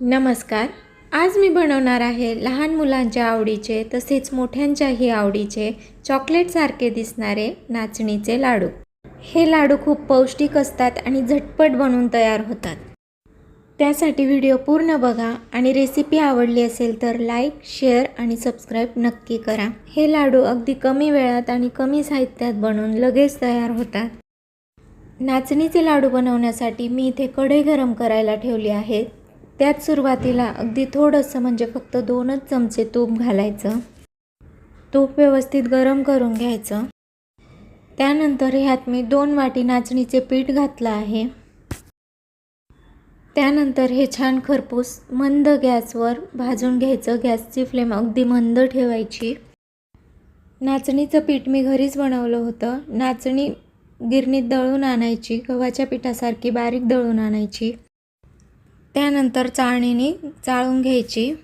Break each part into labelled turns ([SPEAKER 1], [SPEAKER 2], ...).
[SPEAKER 1] नमस्कार. आज मी बनवणार आहे लहान मुलांच्या आवडीचे तसेच मोठ्यांच्याही आवडीचे चॉकलेटसारखे दिसणारे नाचणीचे लाडू. हे लाडू खूप पौष्टिक असतात आणि झटपट बनवून तयार होतात. त्यासाठी व्हिडिओ पूर्ण बघा आणि रेसिपी आवडली असेल तर लाईक शेअर आणि सबस्क्राईब नक्की करा. हे लाडू अगदी कमी वेळात आणि कमी साहित्यात बनवून लगेच तयार होतात. नाचणीचे लाडू बनवण्यासाठी मी इथे कढई गरम करायला ठेवली आहेत. त्यात सुरुवातीला अगदी थोडंसं म्हणजे फक्त दोनच चमचे तूप घालायचं. तूप व्यवस्थित गरम करून घ्यायचं. त्यानंतर ह्यात मी दोन वाटी नाचणीचे पीठ घातलं आहे. त्यानंतर हे छान खरपूस मंद गॅसवर भाजून घ्यायचं. गॅसची फ्लेम अगदी मंद ठेवायची. नाचणीचं पीठ मी घरीच बनवलं होतं. नाचणी गिरणीत दळून आणायची. गव्हाच्या पिठासारखी बारीक दळून आणायची. त्यानंतर चाळणीने चाळून घ्यायची.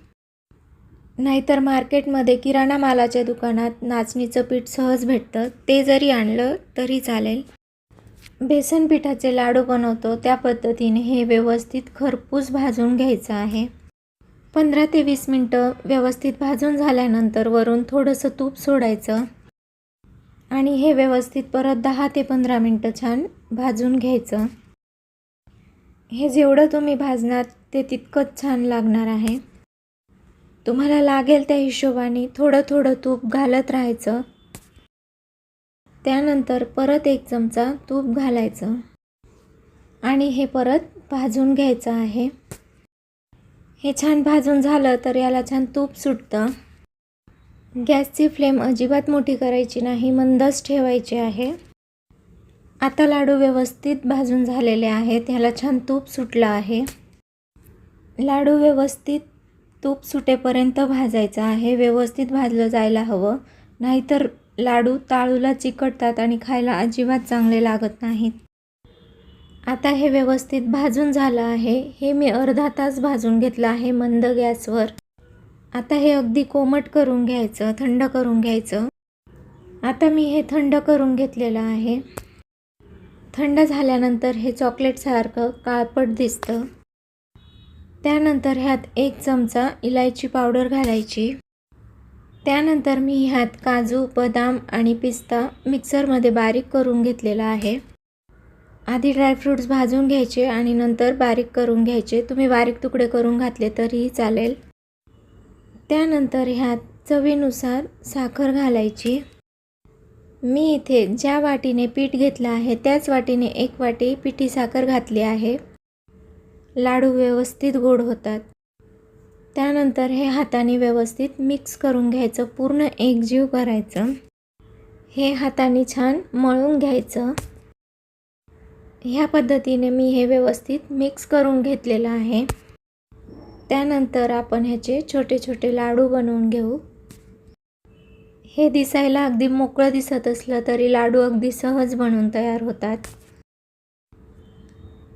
[SPEAKER 1] नाहीतर मार्केटमध्ये किराणा मालाच्या दुकानात नाचणीचं पीठ सहज भेटतं. ते जरी आणलं तरी चालेल. बेसन पिठाचे लाडू बनवतो. त्या पद्धतीने हे व्यवस्थित खरपूस भाजून घ्यायचं आहे. पंधरा ते वीस मिनटं व्यवस्थित भाजून झाल्यानंतर वरून थोडंसं तूप सोडायचं. आणि हे व्यवस्थित परत दहा ते पंधरा मिनटं छान भाजून घ्यायचं. हे जेवढं तुम्ही भाजणार ते तितकंच छान लागणार आहे. तुम्हाला लागेल त्या हिशोबाने थोडं थोडं तूप घालत राहायचं. त्यानंतर परत एक चमचा तूप घालायचं. आणि हे परत भाजून घ्यायचं आहे. हे छान भाजून झालं तर याला छान तूप सुटतं. गॅसची फ्लेम अजिबात मोठी करायची नाही मंदच ठेवायची आहे. आता लाडू व्यवस्थित भाजून झालेले आहेत. ह्याला छान तूप सुटलं आहे. लाडू व्यवस्थित तूप सुटेपर्यंत भाजायचं आहे. व्यवस्थित भाजलं जायला हवं. नाहीतर लाडू ताळूला चिकटतात आणि खायला अजिबात चांगले लागत नाहीत. आता हे व्यवस्थित भाजून झालं आहे. हे मी अर्धा तास भाजून घेतलं आहे मंद गॅसवर. आता हे अगदी कोमट करून घ्यायचं थंड करून घ्यायचं. आता मी हे थंड करून घेतलेलं आहे. थंड झाल्यानंतर हे चॉकलेटसारखं काळपट दिसतं. त्यानंतर ह्यात एक चमचा इलायची पावडर घालायची. त्यानंतर मी ह्यात काजू बदाम आणि पिस्ता मिक्सरमध्ये बारीक करून घेतलेला आहे. आधी ड्रायफ्रूट्स भाजून घ्यायचे आणि नंतर बारीक करून घ्यायचे. तुम्ही बारीक तुकडे करून घातले तरीही चालेल. त्यानंतर ह्यात चवीनुसार साखर घालायची. मी इथे ज्या वाटीने पीठ घेतलं आहे त्याच वाटीने एक वाटी पिठी साखर घातली आहे. लाडू व्यवस्थित गोड होतात. त्यानंतर हे हाताने व्यवस्थित मिक्स करून घ्यायचं पूर्ण एकजीव करायचं. हे हाताने छान मळून घ्यायचं. ह्या पद्धतीने मी हे व्यवस्थित मिक्स करून घेतलेलं आहे. त्यानंतर आपण ह्याचे छोटे छोटे लाडू बनवून घेऊ. हे दिसायला अगदी मोकळं दिसत असलं तरी लाडू अगदी सहज बनवून तयार होतात.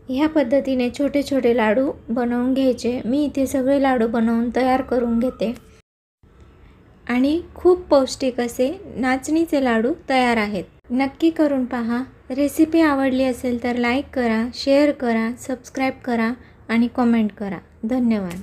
[SPEAKER 1] ह्या पद्धतीने छोटे छोटे लाडू बनवून घ्यायचे. मी इथे सगळे लाडू बनवून तयार करून घेते. आणि खूप पौष्टिक असे नाचणीचे लाडू तयार आहेत. नक्की करून पहा. रेसिपी आवडली असेल तर लाईक करा शेअर करा सबस्क्राईब करा आणि कॉमेंट करा. धन्यवाद.